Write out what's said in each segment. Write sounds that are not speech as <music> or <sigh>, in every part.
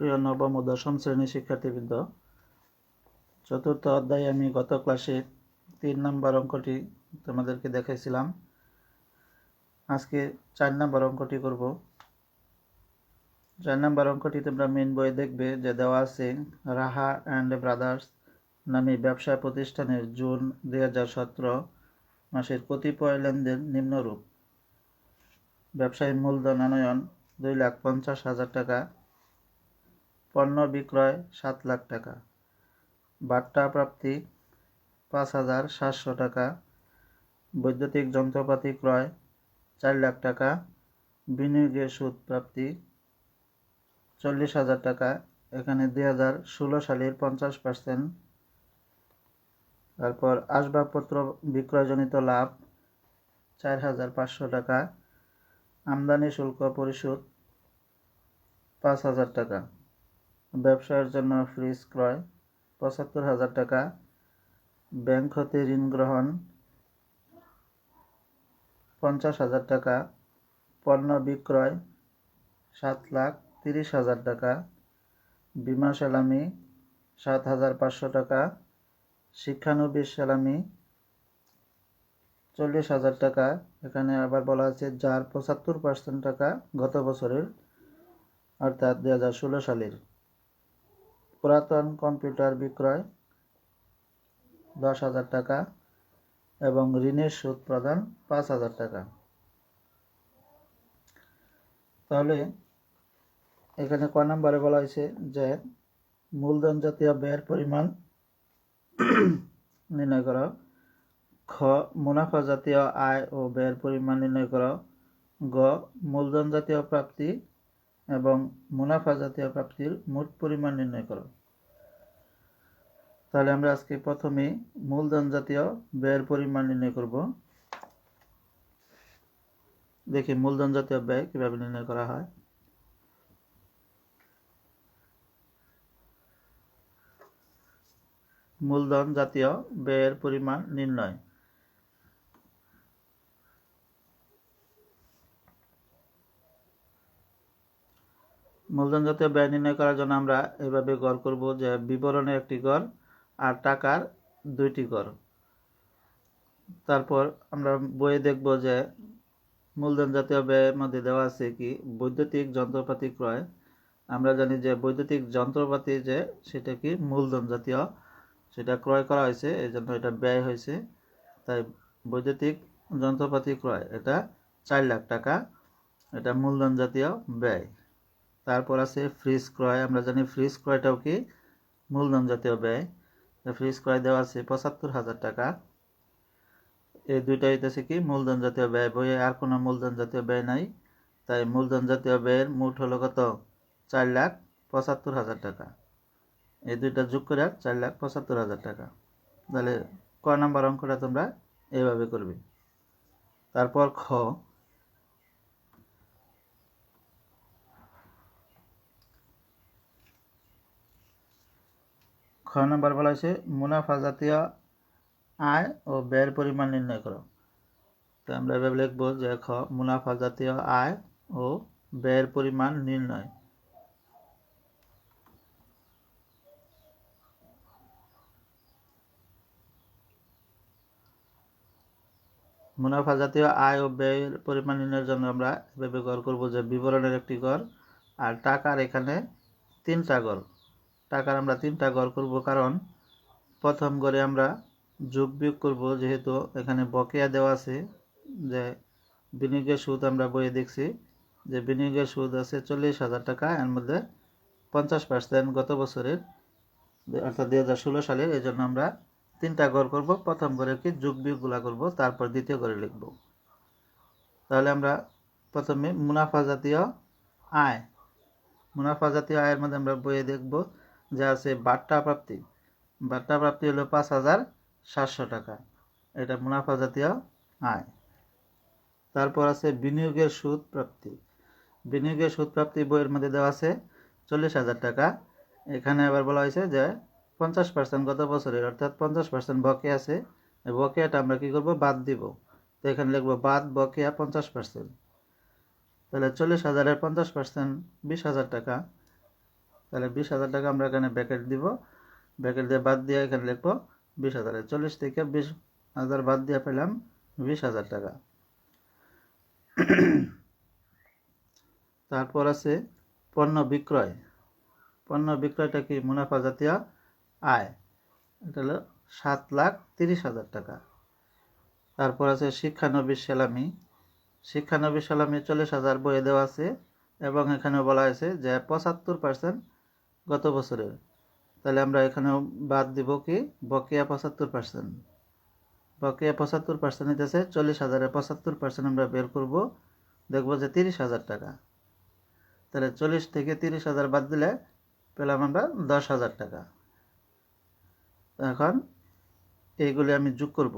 প্রিয় নবম ও দশম শ্রেণির শিক্ষার্থীবৃন্দ, চতুর্থ অধ্যায়ে আমি গত ক্লাসে তিন নম্বর অঙ্কটি তোমাদেরকে দেখাইছিলাম। আজকে চার নম্বর অঙ্কটি করব। চার নম্বর অঙ্কটি তোমরা মেন বইয়ে দেখবে যে দেওয়া আছে, রাহা অ্যান্ড ব্রাদার্স নামে ব্যবসা প্রতিষ্ঠানের জুন দুই হাজার সতেরো মাসের কতিপয় লেনদেন নিম্নরূপ। ব্যবসায়ী মূলধন আনয়ন দুই লাখ পঞ্চাশ হাজার টাকা পণ্য বিক্রয় সাত লাখ টাকা। বার্তা প্রাপ্তি পাঁচ হাজার সাতশো টাকা। বৈদ্যুতিক যন্ত্রপাতি ক্রয় চার লাখ টাকা। বিনিয়োগের সুদ প্রাপ্তি চল্লিশ হাজার টাকা। এখানে দুই হাজার ষোলো সালের পঞ্চাশ পার্সেন্ট। তারপর আসবাবপত্র বিক্রয়জনিত লাভ চার হাজার পাঁচশো টাকা। আমদানি শুল্ক পরিশোধ পাঁচ হাজার টাকা। ব্যবসায়ের জন্য ফ্রিজ ক্রয়, পঁচাত্তর হাজার টাকা। ব্যাংক হতে ঋণ গ্রহণ, পঞ্চাশ হাজার টাকা। পণ্য বিক্রয়, সাত লাখ তিরিশ হাজার টাকা। বিমা সালামি, সাত হাজার পাঁচশো টাকা। শিক্ষানবিশ সালামি, চল্লিশ হাজার টাকা। এখানে আবার বলা আছে যার পঁচাত্তর পার্সেন্ট টাকা গত বছরের, অর্থাৎ দু হাজার ষোলো সালের। পুরাতন কম্পিউটার বিক্রয় দশ হাজার টাকা এবং ঋণের সুদ প্রদান পাঁচ হাজার টাকা। তাহলে এখানে ক নম্বরে বলা হয়েছে যে মূলধন জাতীয় ব্যয়ের পরিমাণ <clears throat> নির্ণয় করো। খ, মুনাফা জাতীয় আয় ও ব্যয়ের পরিমাণ নির্ণয় করো। গ, মূলধন জাতীয় প্রাপ্তি এবং মুনাফা জাতীয় প্রাপ্তির মোট পরিমাণ নির্ণয় করো। তাহলে আমরা আজকে প্রথমে মূলধন জাতীয় ব্যয়ের পরিমাণ নির্ণয় করব। দেখি মূলধন জাতীয় ব্যয় কীভাবে নির্ণয় করা হয়। মূলধন জাতীয় ব্যয়ের পরিমাণ নির্ণয়। মূলধন জাতীয় ব্যয় নির্ণয় করার জন্য আমরা এভাবে গড় করব যে বিবরণের একটি গড় আর টাকার দুইটি গড়। তারপর আমরা বইয়ে দেখব যে মূলধন জাতীয় ব্যয়ের মধ্যে দেওয়া আছে কি বৈদ্যুতিক যন্ত্রপাতি ক্রয়। আমরা জানি যে বৈদ্যুতিক যন্ত্রপাতি যে সেটা কি মূলধন জাতীয় সেটা ক্রয় করা হয়েছে এই জন্য এটা ব্যয় হয়েছে। তাই বৈদ্যুতিক যন্ত্রপাতি ক্রয়, এটা চার লাখ টাকা, এটা মূলধন জাতীয় ব্যয়। তারপর আছে ফ্রিজ ক্রয়, আমরা জানি ফ্রিজ ক্রয়টাও কি? মূলধন জাতীয় ব্যয়। ফ্রিজ ক্রয় দেওয়া আছে পঁচাত্তর হাজার টাকা। এই দুইটা হইতেছে কি? মূলধন জাতীয় ব্যয়। বইয়ে আর কোনো মূলধন জাতীয় ব্যয় নাই। তাই মূলধন জাতীয় ব্যয়ের মোট হলো কত? চার লাখ পঁচাত্তর হাজার টাকা। এই দুইটা যোগ করে চার লাখ পঁচাত্তর হাজার টাকা। তাহলে ক নাম্বার অঙ্কটা তোমরা এইভাবে করবে? তারপর খ। খ নম্বর বলা হয়েছে, মুনাফা জাতীয় আয় ও ব্যয়ের পরিমাণ নির্ণয় করো। তো আমরা এভাবে লিখব যে খ, মুনাফা জাতীয় আয় ও ব্যয়ের পরিমাণ নির্ণয়। মুনাফা জাতীয় আয় ও ব্যয়ের পরিমাণ নির্ণয়ের জন্য আমরা এভাবে গড় করব যে বিবরণের একটি গড় আর টাকার এখানে তিনটা গড়। টাকার আমরা তিনটা গড় করব, কারণ প্রথম গড়ে আমরা যোগ বিয়োগ করব, যেহেতু এখানে বকেয়া দেওয়া আছে, যে বিনিয়োগের সুদ আমরা বইয়ে দেখছি, যে বিনিয়োগের সুদ আছে চল্লিশ হাজার টাকা, এর মধ্যে পঞ্চাশ পার্সেন্ট গত বছরের, অর্থাৎ দুই হাজার ষোলো সালের, এই জন্য আমরা তিনটা গড় করব, প্রথম গড়ে কি যোগ বিয়োগগুলা করব, তারপর দ্বিতীয় গড়ে লিখব। তাহলে আমরা প্রথমে মুনাফা জাতীয় আয়, মুনাফা জাতীয় আয়ের মধ্যে আমরা বইয়ে দেখব যে আছে বার্তা প্রাপ্তি বাট্টা প্রাপ্তি হলো পাঁচ হাজার সাতশো টাকা। এটা মুনাফা জাতীয় আয়। তারপর আছে বিনিয়োগের সুদ প্রাপ্তি। বিনিয়োগের সুদ প্রাপ্তি বইয়ের মধ্যে দেওয়া আছে চল্লিশ হাজার টাকা। এখানে আবার বলা হয়েছে যে পঞ্চাশ পার্সেন্ট গত বছরের, অর্থাৎ পঞ্চাশ পার্সেন্ট বকেয়া আছে। বকেয়াটা আমরা কী করব? বাদ দিব। তো এখানে লিখব বাদ, বকেয়া পঞ্চাশ পার্সেন্ট তাহলে চল্লিশ হাজারের পঞ্চাশ পার্সেন্ট বিশ হাজার টাকা। তাহলে বিশ হাজার টাকা আমরা এখানে ব্যাকেট দিব। ব্যাকেট দিয়ে বাদ দিয়ে এখানে লিখব বিশ হাজার। চল্লিশ থেকে বিশ হাজার বাদ দিয়ে পেলাম বিশ হাজার টাকা। তারপর আছে পণ্য বিক্রয়। পণ্য বিক্রয়টা কি? মুনাফা জাতীয় আয়। এটা হলো সাত লাখ তিরিশ হাজার টাকা। তারপর আছে শিক্ষানবিশ সালামি। শিক্ষানবিশ সালামি চল্লিশ হাজার বইয়ে দেওয়া আছে এবং এখানে বলা হয়েছে যে পঁচাত্তর পার্সেন্ট গত বছরের তাহলে আমরা এখানেও বাদ দিব কি, বকেয়া পঁচাত্তর পার্সেন্ট বকেয়া পঁচাত্তর পার্সেন্ট হইতেছে চল্লিশ হাজারের পঁচাত্তর পার্সেন্ট আমরা বের করব, দেখব যে তিরিশ হাজার টাকা। তাহলে চল্লিশ থেকে তিরিশ হাজার বাদ দিলে পেলাম আমরা দশ হাজার টাকা। এখন এইগুলি আমি যোগ করব।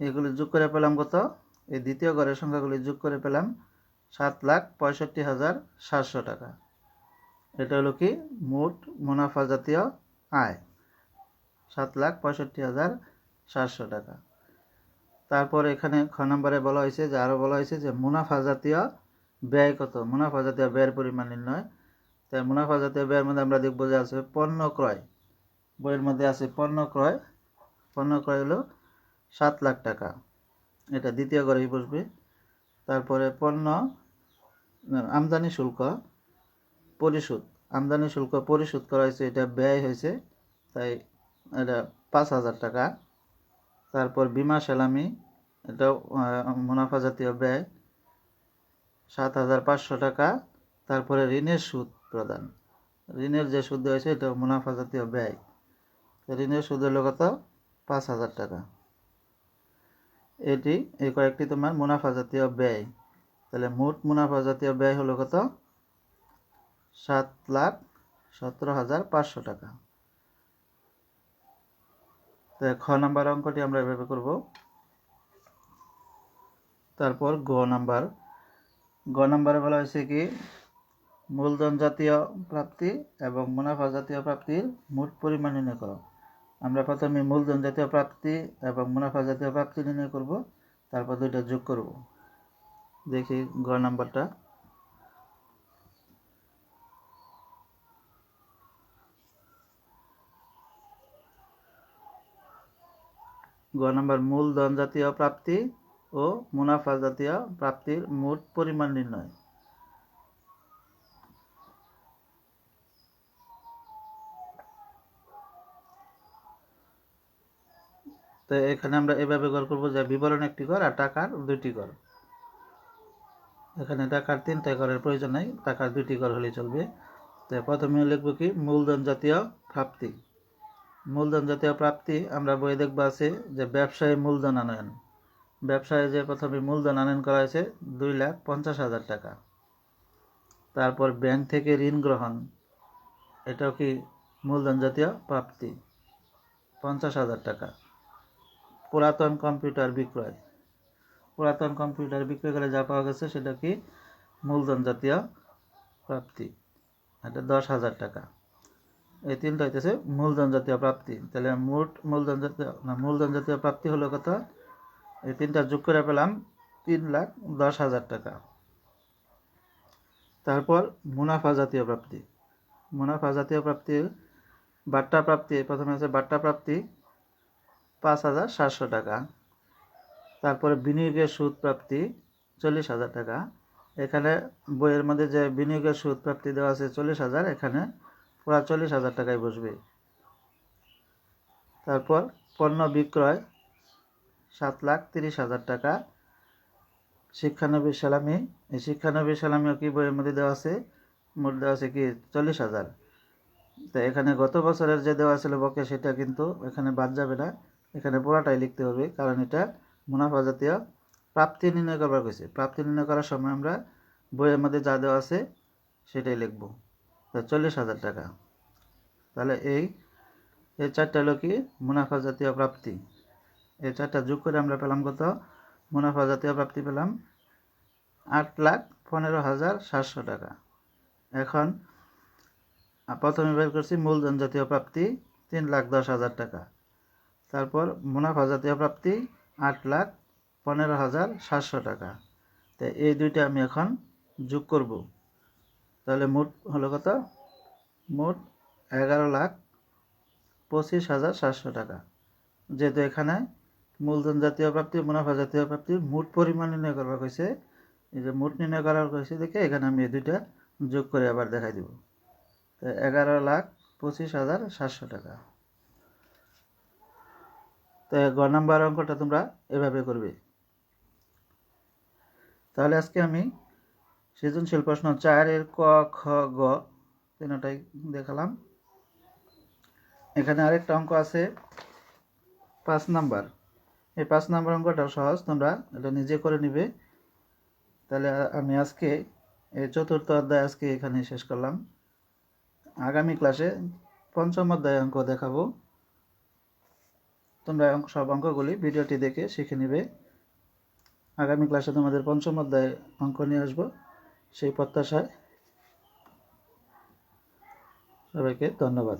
এগুলি যোগ করে পেলাম কত? এই দ্বিতীয় ঘরের সংখ্যাগুলি যোগ করে পেলাম সাত লাখ পঁয়ষট্টি হাজার সাতশো টাকা। এটা হলো কি? মোট মুনাফা জাতীয় আয়। সাত লাখ পঁয়ষট্টি হাজার সাতশো টাকা। তারপর এখানে খ নম্বরে বলা হয়েছে যে আরও বলা হয়েছে যে, মুনাফা জাতীয় ব্যয় কত? মুনাফা জাতীয় ব্যয়ের পরিমাণ নির্ণয়। তাই মুনাফা জাতীয় ব্যয়ের মধ্যে আমরা দেখব যে আছে পণ্য ক্রয়। বইয়ের মধ্যে আছে পণ্য ক্রয়। পণ্য ক্রয় হলো সাত লাখ টাকা। এটা দ্বিতীয় ঘরেই বসবে। তারপরে পণ্য আমদানি শুল্ক। পরিশোধ, আমদানি শুল্ক পরিশোধ করা হয়েছে, এটা ব্যয় হয়েছে, তাই এটা পাঁচ হাজার টাকা। তারপর বিমা সালামি, এটা মুনাফা জাতীয় ব্যয় সাত হাজার পাঁচশো টাকা। তারপরে ঋণের সুদ প্রদান, ঋণের যে সুদ হয়েছে এটা মুনাফা জাতীয় ব্যয় ঋণের সুদ হলো কত? পাঁচ হাজার টাকা। এটি, এই কয়েকটি তোমার মুনাফা জাতীয় ব্যয়, তাহলে মোট মুনাফা জাতীয় ব্যয় হলো কত? সাত লাখ সতেরো হাজার পাঁচশো টাকা। তো খ নাম্বার অঙ্কটি আমরা এভাবে করব। তারপর গ নাম্বার। গ নাম্বারে বলা হয়েছে কি, মূলধন জাতীয় প্রাপ্তি এবং মুনাফা জাতীয় প্রাপ্তির মোট পরিমাণ নির্ণয় করো। আমরা প্রথমে মূলধন জাতীয় প্রাপ্তি এবং মুনাফা জাতীয় প্রাপ্তি নির্ণয় করব, তারপর দুইটা যোগ করব। দেখি গ নাম্বারটা। গ নাম্বার মূলধন জাতীয় প্রাপ্তি ও মুনাফা জাতীয় প্রাপ্তির মোট পরিমাণ নির্ণয়। তো এখানে আমরা এভাবে গড় করব যে বিবরণ একটি ঘর আর টাকার দুইটি ঘর। এখানে টাকার তিনটা ঘরের প্রয়োজন নেই, টাকার দুইটি ঘর হলেই চলবে। তো প্রথমে লিখব কি? মূলধন জাতীয় প্রাপ্তি। মূলধন জাতীয় প্রাপ্তি, আমরা বই দেখব আছে যে ব্যবসায়ী মূলধন আনয়ন। ব্যবসায় যে প্রথমে মূলধন আনয়ন করা হয়েছে, দুই লাখ পঞ্চাশ হাজার টাকা। তারপর ব্যাংক থেকে ঋণ গ্রহণ, এটাও কি মূলধন জাতীয় প্রাপ্তি? পঞ্চাশ হাজার টাকা। পুরাতন কম্পিউটার বিক্রয়। পুরাতন কম্পিউটার বিক্রয় করে যা পাওয়া গেছে, সেটা কি মূলধন জাতীয় প্রাপ্তি? এটা দশ হাজার টাকা। এই তিনটা হইতেছে মূলধন জাতীয় প্রাপ্তি। তাহলে মোট মূলধন জাতীয়, না, মূলধন জাতীয় প্রাপ্তি হলো কত? এই তিনটা যোগ করে পেলাম তিন লাখ দশ হাজার টাকা। তারপর মুনাফা জাতীয় প্রাপ্তি। মুনাফা জাতীয় প্রাপ্তির বাট্টা প্রাপ্তি, প্রথমে আছে বাট্টা প্রাপ্তি, পাঁচ হাজার সাতশো টাকা। তারপরে বিনিয়োগের সুদ প্রাপ্তি, চল্লিশ হাজার টাকা। এখানে বইয়ের মধ্যে যে বিনিয়োগের সুদ প্রাপ্তি দেওয়া আছে চল্লিশ হাজার, এখানে পুরা চল্লিশ হাজার টাকায় বসবে। তারপর পণ্য বিক্রয় সাত লাখ তিরিশ হাজার টাকা। শিক্ষানবী সালামি, এই শিক্ষানবী সালামিও কি বইয়ের মধ্যে দেওয়া আছে? মোট দেওয়া আছে কি? চল্লিশ হাজার। তো এখানে গত বছরের যে দেওয়া ছিল বকে সেটা কিন্তু এখানে বাদ যাবে না। এখানে পুরাটাই লিখতে হবে, কারণ এটা মুনাফা জাতীয় প্রাপ্তি নির্ণয় করবার কইছে। প্রাপ্তি নির্ণয় করার সময় আমরা বইয়ের মধ্যে যা দেওয়া আছে, সেটাই লিখব। চল্লিশ হাজার টাকা। তাহলে এই এই চারটা হলো কি? মুনাফা জাতীয় প্রাপ্তি। এই চারটা যোগ করে আমরা পেলাম কত? মুনাফা জাতীয় প্রাপ্তি পেলাম আট লাখ পনেরো হাজার সাতশো টাকা। এখন প্রথমে বের করছি মূলধন জাতীয় প্রাপ্তি তিন লাখ দশ হাজার টাকা। তারপর মুনাফা জাতীয় প্রাপ্তি আট লাখ পনেরো হাজার সাতশো টাকা। তো এই দুইটা আমি এখন যোগ করব। তাহলে মোট হলো কত? মোট এগারো লাখ পঁচিশ হাজার সাতশো টাকা। যেহেতু এখানে মূলধন জাতীয় প্রাপ্তি, মুনাফা জাতীয় প্রাপ্তির মোট পরিমাণ নির্ণয় করবা কইছে, এই যে মোট নির্ণয় করার কইছে দেখে এখানে আমি এই দুইটা যোগ করে আবার দেখাই দিব। তো এগারো লাখ পঁচিশ হাজার সাতশো টাকা। তো গ নাম্বার অঙ্কটা তোমরা এভাবে করবে। তাহলে আজকে আমি সৃজনশীল প্রশ্ন চারের ক, খ, গ, তিনটাই দেখালাম। এখানে আরেকটা অঙ্ক আছে, পাঁচ নাম্বার। এই পাঁচ নাম্বার অঙ্কটা সহজ, তোমরা এটা নিজে করে নিবে। তাহলে আমি আজকে এই চতুর্থ অধ্যায় আজকে এখানে শেষ করলাম। আগামী ক্লাসে পঞ্চম অধ্যায় অঙ্ক দেখাবো। তোমরা সব অঙ্কগুলি ভিডিওটি দেখে শিখে নিবে। আগামী ক্লাসে তোমাদের পঞ্চম অধ্যায়ে অঙ্ক নিয়ে আসব। সেই প্রত্যাশায় সবাইকে ধন্যবাদ।